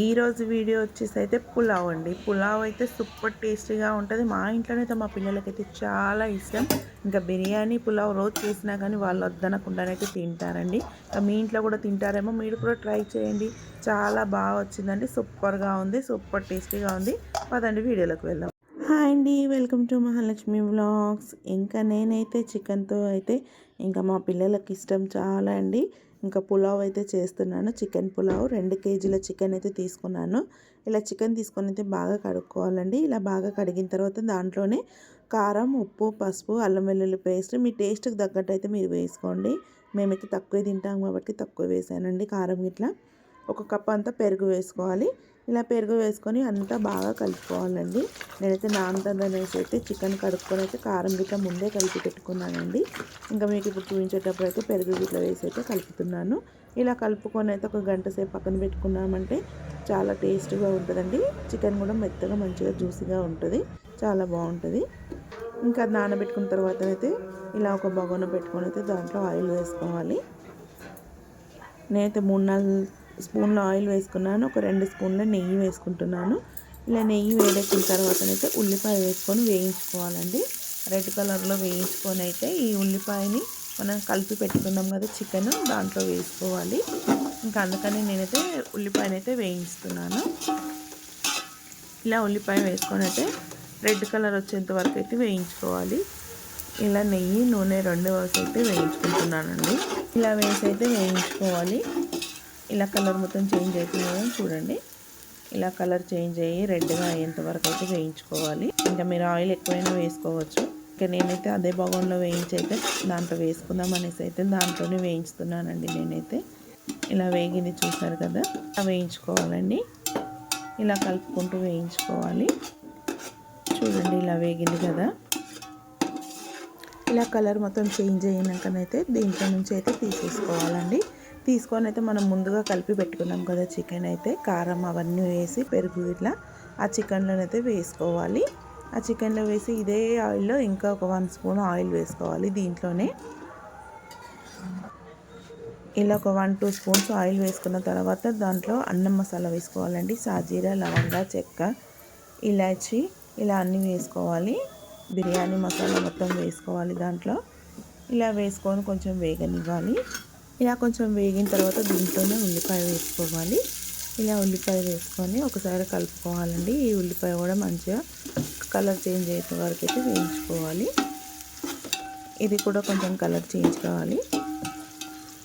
ఈరోజు వీడియో వచ్చేసి అయితే పులావ్ అండి. పులావ్ అయితే సూపర్ టేస్టీగా ఉంటుంది. మా ఇంట్లోనైతే మా పిల్లలకైతే చాలా ఇష్టం. ఇంకా బిర్యానీ పులావ్ రోజు చేసినా కానీ వాళ్ళు వద్దనకుండానైతే తింటారండి. ఇంకా మీ ఇంట్లో కూడా తింటారేమో మీరు కూడా ట్రై చేయండి. చాలా బాగా వచ్చిందండి. సూపర్గా ఉంది సూపర్ టేస్టీగా ఉంది. పదండి వీడియోలోకి వెళ్దాం. హాయ్ అండి వెల్కమ్ టు మహాలక్ష్మి వ్లాగ్స్. ఇంకా నేనైతే చికెన్తో అయితే ఇంకా మా పిల్లలకి ఇష్టం చాలా అండి. ఇంకా పులావ్ అయితే చేస్తున్నాను. చికెన్ పులావ్ రెండు కేజీల చికెన్ అయితే తీసుకున్నాను. ఇలా చికెన్ తీసుకొని అయితే బాగా కడుక్కోవాలండి. ఇలా బాగా కడిగిన తర్వాత దాంట్లోనే కారం ఉప్పు పసుపు అల్లం వెల్లుల్లి పేస్ట్ మీ టేస్ట్కి తగ్గట్టు అయితే మీరు వేసుకోండి. మేమైతే తక్కువ తింటాం కాబట్టి తక్కువ వేసానండి కారం ఇట్లా ఒక కప్ అంతా పెరుగు వేసుకోవాలి. ఇలా పెరుగు వేసుకొని అంతా బాగా కలుపుకోవాలండి. నేనైతే నానదనేసి అయితే చికెన్ కడుక్కొని అయితే కారం గిట్ల ముందే కలిపి పెట్టుకున్నానండి. ఇంకా మీకు ఇప్పుడు చూపించేటప్పుడు అయితే పెరుగు గిట్ల వేసి అయితే కలుపుతున్నాను. ఇలా కలుపుకొని అయితే ఒక గంట సేపు పక్కన పెట్టుకున్నామంటే చాలా టేస్ట్గా ఉంటుందండి. చికెన్ కూడా మెత్తగా మంచిగా జ్యూసీగా ఉంటుంది. చాలా బాగుంటుంది. ఇంకా నానబెట్టుకున్న తర్వాత అయితే ఇలా ఒక బగోన పెట్టుకొని అయితే దాంట్లో ఆయిల్ వేసుకోవాలి. నేనైతే మూడు నాలుగు స్పూన్ల ఆయిల్ వేసుకున్నాను. ఒక రెండు స్పూన్ల నెయ్యి వేసుకుంటున్నాను. ఇలా నెయ్యి వేడెక్కిన తర్వాతనైతే ఉల్లిపాయ వేసుకొని వేయించుకోవాలండి. రెడ్ కలర్లో వేయించుకొని అయితే ఈ ఉల్లిపాయని మనం కలిపి పెట్టుకున్నాం కదా చికెన్ దాంట్లో వేసుకోవాలి. ఇంకా అందుకని నేనైతే ఉల్లిపాయనైతే అయితే వేయిస్తున్నాను. ఇలా ఉల్లిపాయ వేసుకొని అయితే రెడ్ కలర్ వచ్చేంత వరకు అయితే వేయించుకోవాలి. ఇలా నెయ్యి నూనె రెండు వరకు అయితే వేయించుకుంటున్నానండి. ఇలా వేసి అయితే వేయించుకోవాలి. ఇలా కలర్ మొత్తం చేంజ్ అయిపోయిందని చూడండి. ఇలా కలర్ చేంజ్ అయ్యి రెడ్గా అయ్యేంత వరకు అయితే వేయించుకోవాలి. ఇంకా మీరు ఆయిల్ ఎక్కువైనా వేసుకోవచ్చు. ఇంకా నేనైతే అదే భగవంలో వేయించి అయితే దాంట్లో వేసుకుందాం అనేసి అయితే దాంట్లోనే వేయించుతున్నానండి నేనైతే. ఇలా వేగింది చూసారు కదా వేయించుకోవాలండి. ఇలా కలుపుకుంటూ వేయించుకోవాలి. చూడండి ఇలా వేగింది కదా. ఇలా కలర్ మొత్తం చేంజ్ అయినాకనైతే దీంట్లో నుంచి అయితే తీసేసుకోవాలండి. తీసుకొని అయితే మనం ముందుగా కలిపి పెట్టుకున్నాం కదా చికెన్ అయితే కారం అవన్నీ వేసి పెరుగు ఇట్లా ఆ చికెన్లోనైతే వేసుకోవాలి. ఆ చికెన్లో వేసి ఇదే ఆయిల్లో ఇంకా ఒక వన్ స్పూన్ ఆయిల్ వేసుకోవాలి దీంట్లోనే. ఇలా ఒక వన్ టూ స్పూన్స్ ఆయిల్ వేసుకున్న తర్వాత దాంట్లో అన్నం మసాలా వేసుకోవాలండి. సాజీరా లవంగా చెక్క ఇలాచి ఇలా అన్నీ వేసుకోవాలి. బిర్యానీ మసాలా మొత్తం వేసుకోవాలి దాంట్లో. ఇలా వేసుకొని కొంచెం వేగనివ్వాలి. ఇలా కొంచెం వేగిన తర్వాత దీంట్లోనే ఉల్లిపాయ వేసుకోవాలి. ఇలా ఉల్లిపాయ వేసుకొని ఒకసారి కలుపుకోవాలండి. ఈ ఉల్లిపాయ కూడా మంచిగా కలర్ చేంజ్ అయ్యే వరకు అయితే వేయించుకోవాలి. ఇది కూడా కొంచెం కలర్ చేంజ్ కావాలి.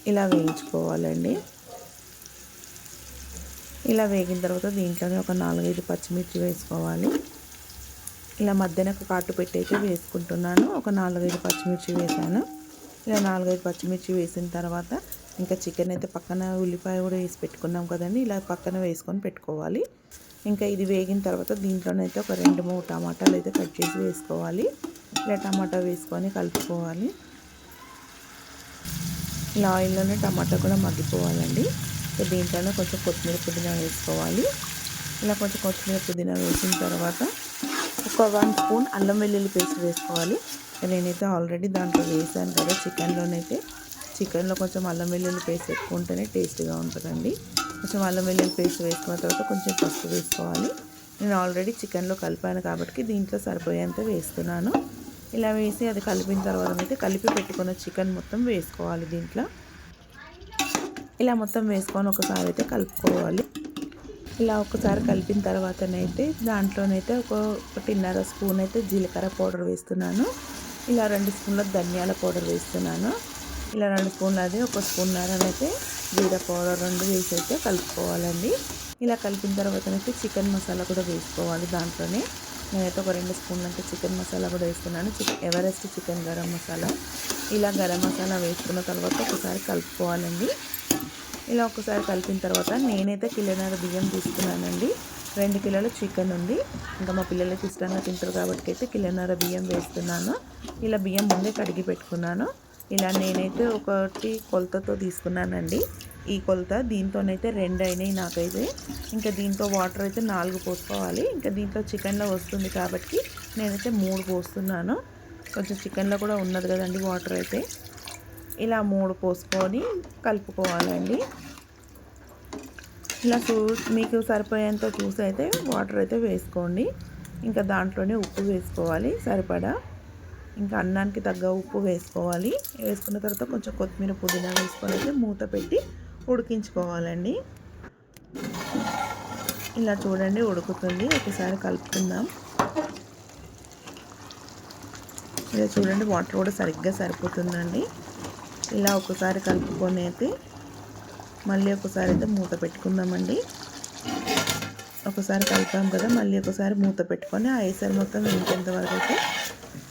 ఇలా వేయించుకోవాలండి. ఇలా వేగిన తర్వాత దీంట్లోనే ఒక నాలుగైదు పచ్చిమిర్చి వేసుకోవాలి. ఇలా మధ్యన ఒక కాటు పెట్టి అయితే వేసుకుంటున్నాను. ఒక నాలుగైదు పచ్చిమిర్చి వేసాను. ఇలా నాలుగైదు పచ్చిమిర్చి వేసిన తర్వాత ఇంకా చికెన్ అయితే పక్కన ఉల్లిపాయ కూడా వేసి పెట్టుకున్నాం కదండి. ఇలా పక్కన వేసుకొని పెట్టుకోవాలి. ఇంకా ఇది వేగిన తర్వాత దీంట్లోనైతే ఒక రెండు మూడు టమాటాలు అయితే కట్ చేసి వేసుకోవాలి. ఇలా టమాటా వేసుకొని కలుపుకోవాలి. ఇలా ఆయిల్లోనే టమాటా కూడా మగ్గిపోవాలండి. దీంట్లోనే కొంచెం కొత్తిమీర పుదీనా వేసుకోవాలి. ఇలా కొంచెం కొత్తిమీర పుదీనా వేసిన తర్వాత ఒక వన్ స్పూన్ అల్లం వెల్లుల్లి పేస్ట్ వేసుకోవాలి. నేనైతే ఆల్రెడీ దాంట్లో వేసాను కదా చికెన్లోనైతే. చికెన్లో కొంచెం అల్లం వెల్లుల్లి పేస్ట్ ఎక్కువ ఉంటేనే టేస్ట్గా ఉంటుందండి. కొంచెం అల్లం వెల్లుల్లి పేస్ట్ వేసుకున్న తర్వాత కొంచెం పసుపు వేసుకోవాలి. నేను ఆల్రెడీ చికెన్లో కలిపాను కాబట్టి దీంట్లో సరిపోయేంత వేస్తున్నాను. ఇలా వేసి అది కలిపిన తర్వాత అయితే కలిపి పెట్టుకున్న చికెన్ మొత్తం వేసుకోవాలి దీంట్లో. ఇలా మొత్తం వేసుకొని ఒకసారి అయితే కలుపుకోవాలి. ఇలా ఒకసారి కలిపిన తర్వాతనైతే దాంట్లోనైతే ఒక ఒకటిన్నర స్పూన్ అయితే జీలకర్ర పౌడర్ వేస్తున్నాను. ఇలా రెండు స్పూన్ల ధనియాల పౌడర్ వేస్తున్నాను. ఇలా రెండు స్పూన్లు అది ఒక స్పూన్ అయితే జీరా పౌడర్ రెండు వేసి అయితే కలుపుకోవాలండి. ఇలా కలిపిన తర్వాత అయితే చికెన్ మసాలా కూడా వేసుకోవాలి దాంట్లోనే. నేనైతే ఒక రెండు స్పూన్లు అంటే చికెన్ మసాలా కూడా వేస్తున్నాను. Chicken Everest chicken garam masala. ఇలా గరం మసాలా వేసుకున్న తర్వాత ఒకసారి కలుపుకోవాలండి. ఇలా ఒకసారి కలిపిన తర్వాత నేనైతే కిలోన్నర బియ్యం తీసుకున్నానండి. రెండు కిలోల చికెన్ ఉంది. ఇంకా మా పిల్లలకి ఇష్టంగా తింటారు కాబట్టి అయితే కిలోన్నర బియ్యం వేస్తున్నాను. ఇలా బియ్యం ముందే కడిగి పెట్టుకున్నాను. ఇలా నేనైతే ఒకటి కొలతతో తీసుకున్నానండి. ఈ కొలత దీంతోనైతే రెండు అయినాయి నాకైతే. ఇంకా దీంతో వాటర్ అయితే నాలుగు పోసుకోవాలి. ఇంకా దీంట్లో చికెన్లో వస్తుంది కాబట్టి నేనైతే మూడు పోస్తున్నాను. కొంచెం చికెన్లో కూడా ఉన్నది కదండి వాటర్ అయితే. ఇలా మూడు పోసుకొని కలుపుకోవాలండి. ఇలా చూ మీకు సరిపోయేంత చూసి అయితే వాటర్ అయితే వేసుకోండి. ఇంకా దాంట్లోనే ఉప్పు వేసుకోవాలి సరిపడా. ఇంకా అన్నానికి తగ్గ ఉప్పు వేసుకోవాలి. వేసుకున్న తర్వాత కొంచెం కొత్తిమీర పుదీనా వేసుకొని అయితే మూత పెట్టి ఉడికించుకోవాలండి. ఇలా చూడండి ఉడుకుతుంది. ఒకసారి కలుపుకుందాం. ఇలా చూడండి వాటర్ కూడా సరిగ్గా సరిపోతుందండి. ఇలా ఒకసారి కలుపుకొని అయితే మళ్ళీ ఒకసారి అయితే మూత పెట్టుకుందామండి. ఒకసారి కలిపాం కదా మళ్ళీ ఒకసారి మూత పెట్టుకొని ఆ ఎసరు మొత్తం ఇంకెంత వరకు అయితే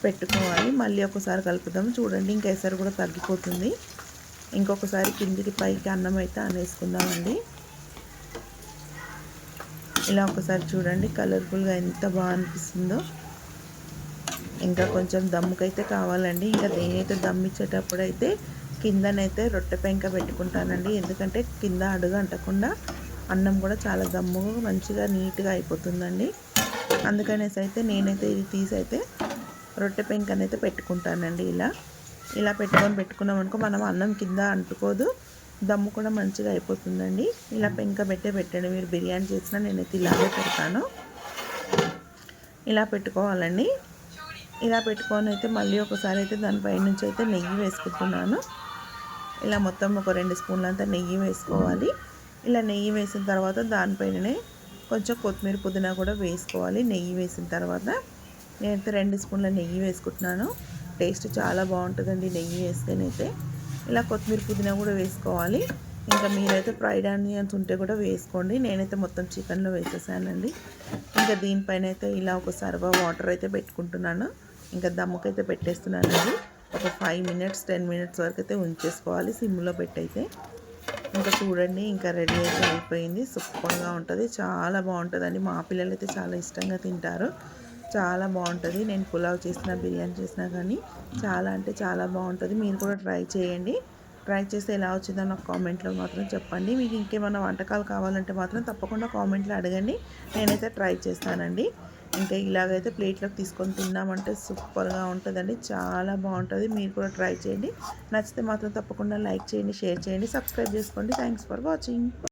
పెట్టుకోవాలి. మళ్ళీ ఒకసారి కలుపుదాం. చూడండి ఇంకా ఎసరు కూడా తగ్గిపోతుంది. ఇంకొకసారి కిందికి పైకి అన్నం అయితే అనేసుకుందామండి. ఇలా ఒకసారి చూడండి కలర్ఫుల్గా ఎంత బాగా అనిపిస్తుందో. ఇంకా కొంచెం దమ్ముకైతే కావాలండి. ఇంకా దేనైతే దమ్ ఇచ్చేటప్పుడు అయితే కిందనైతే రొట్టె పెంక పెట్టుకుంటానండి. ఎందుకంటే కింద అడుగు అంటకుండా అన్నం కూడా చాలా దమ్ముగా మంచిగా నీట్గా అయిపోతుందండి. అందుకనేసి అయితే నేనైతే ఇది తీసి అయితే రొట్టె పెంకనైతే పెట్టుకుంటానండి ఇలా. ఇలా పెట్టుకొని పెట్టుకున్నాం అనుకో మనం అన్నం కింద అంటుకోదు దమ్ము కూడా మంచిగా అయిపోతుందండి. ఇలా పెంక పెట్టే పెట్టండి మీరు బిర్యానీ చేసినా నేనైతే ఇలాగే పెడతాను. ఇలా పెట్టుకోవాలండి. ఇలా పెట్టుకొని అయితే మళ్ళీ ఒకసారి అయితే దానిపై నుంచి అయితే నెయ్యి వేసుకుంటున్నాను. ఇలా మొత్తం ఒక రెండు స్పూన్లంతా నెయ్యి వేసుకోవాలి. ఇలా నెయ్యి వేసిన తర్వాత దానిపైననే కొంచెం కొత్తిమీర పుదీనా కూడా వేసుకోవాలి. నెయ్యి వేసిన తర్వాత నేనైతే రెండు స్పూన్ల నెయ్యి వేసుకుంటున్నాను. టేస్ట్ చాలా బాగుంటుందండి నెయ్యి వేస్తేనైతే. ఇలా కొత్తిమీర పుదీనా కూడా వేసుకోవాలి. ఇంకా మీరైతే ఫ్రైడ్ ఆనియన్స్ ఉంటే కూడా వేసుకోండి. నేనైతే మొత్తం చికెన్లో వేసేసానండి. ఇంకా దీనిపైన అయితే ఇలా ఒక సర్వ వాటర్ అయితే పెట్టుకుంటున్నాను. ఇంకా దమ్ముకైతే పెట్టేస్తున్నానండి. ఒక ఫైవ్ మినిట్స్ టెన్ మినిట్స్ వరకు అయితే ఉంచేసుకోవాలి. సిమ్లో పెట్టయితే ఇంకా చూడండి ఇంకా రెడీ అయితే అయిపోయింది. సూపర్గా ఉంటుంది. చాలా బాగుంటుందండి. మా పిల్లలు అయితే చాలా ఇష్టంగా తింటారు. చాలా బాగుంటుంది. నేను పులావ్ చేసిన బిర్యానీ చేసినా కానీ చాలా అంటే చాలా బాగుంటుంది. మీరు కూడా ట్రై చేయండి. ట్రై చేస్తే ఎలా వచ్చిందో నాకు కామెంట్లో మాత్రం చెప్పండి. మీకు ఇంకేమైనా వంటకాలు కావాలంటే మాత్రం తప్పకుండా కామెంట్లో అడగండి. నేనైతే ట్రై చేస్తానండి. ఇంకా ఇలాగైతే ప్లేట్లోకి తీసుకొని తిన్నామంటే సూపర్గా ఉంటుందండి. చాలా బాగుంటుంది. మీరు కూడా ట్రై చేయండి. నచ్చితే మాత్రం తప్పకుండా లైక్ చేయండి షేర్ చేయండి సబ్స్క్రైబ్ చేసుకోండి. Thanks for watching.